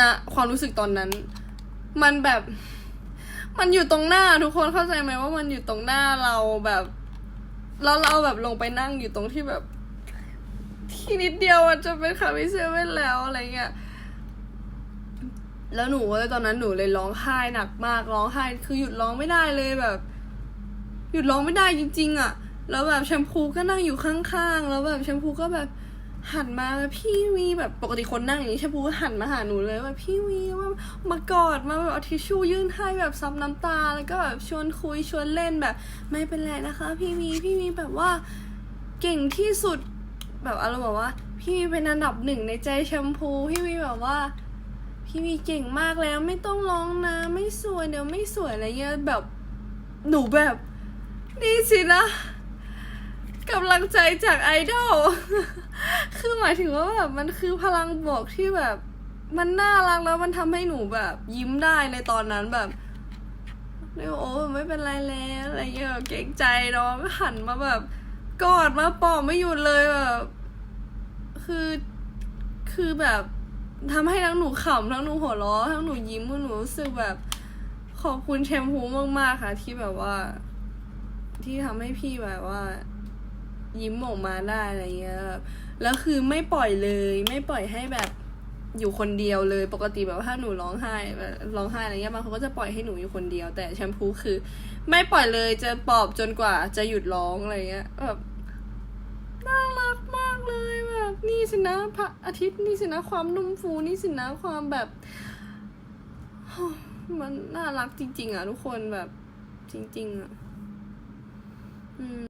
นะความรู้สึกตอนนั้น มันแบบ มันอยู่ตรงหน้าทุกคนเข้าใจไหมว่ามันอยู่ตรงหน้าเราแบบแล้วเราแบบลงไปนั่งอยู่ตรงที่แบบ ที่นิดเดียวมันจะเป็นคาเฟ่เซเว่นแล้วอะไรเงี้ยแล้วหนูเลยตอนนั้นหนูเลยร้องไห้หนักมากร้องไห้ คือหยุดร้องไม่ได้เลยแบบ หยุดร้องไม่ได้จริง ๆอะ แล้วแบบแชมพูก็นั่งอยู่ข้างๆ แล้วแบบแชมพูก็แบบ หันมาแบบพี่วีแบบปกติคนนั่งอย่างนี้แชมพูก็หันมาหาหนูเลยแบบพี่วีว่ามากอดมาแบบเอาทิชชู่ยื่นให้แบบซับน้ำตา แล้วก็แบบชวนคุยชวนเล่นแบบ ไม่เป็นไรนะคะ พี่วีพี่วีแบบว่าเก่งที่สุดแบบอารมณ์แบบว่า พี่วีเป็นอันดับหนึ่งในใจแชมพู พี่วีแบบว่า พี่วีเก่งมากแล้วไม่ต้องร้องนะ ไม่สวยเดี๋ยวไม่สวยอะไรเงี้ยแบบหนูแบบนี่สินะกำลังใจจากไอดอล มายถึงว่าแบบมันคือพลังบวกที่แบบ มันน่ารักแล้วมันทำให้หนูแบบ ยิ้มได้ในตอนนั้นแบบเลยโอ้ไม่เป็นไรแล้วอะไรเงี้ยเกรงใจน้องหันมาแบบกอดมาปลอบไม่หยุดเลยแบบคือคือแบบทำให้ทั้งหนูขำทั้งหนูหัวเราะทั้งหนูยิ้มหนูรู้สึกแบบ ขอบคุณแชมพูมากๆค่ะ ที่แบบว่า ที่ทำให้พี่แบบว่า ยิ้มออกมาได้อะไรเงี้ยแบบแล้วคือไม่ปล่อยเลย ไม่ปล่อยให้แบบอยู่คนเดียวเลย ปกติแบบถ้าหนูร้องไห้ร้องไห้อะไรเงี้ยบางคนก็จะปล่อยให้หนูอยู่คนเดียว แต่แชมพูคือ ไม่ปล่อยเลยจะปลอบจนกว่าจะหยุดร้องอะไรเงี้ยแบบน่ารักมากเลยแบบนี่สินะพระอาทิตย์นี่สินะความนุ่มฟูนี่สินะความแบบมันน่ารักจริง ๆ อะ ทุกคนแบบจริง ๆ อะ อืม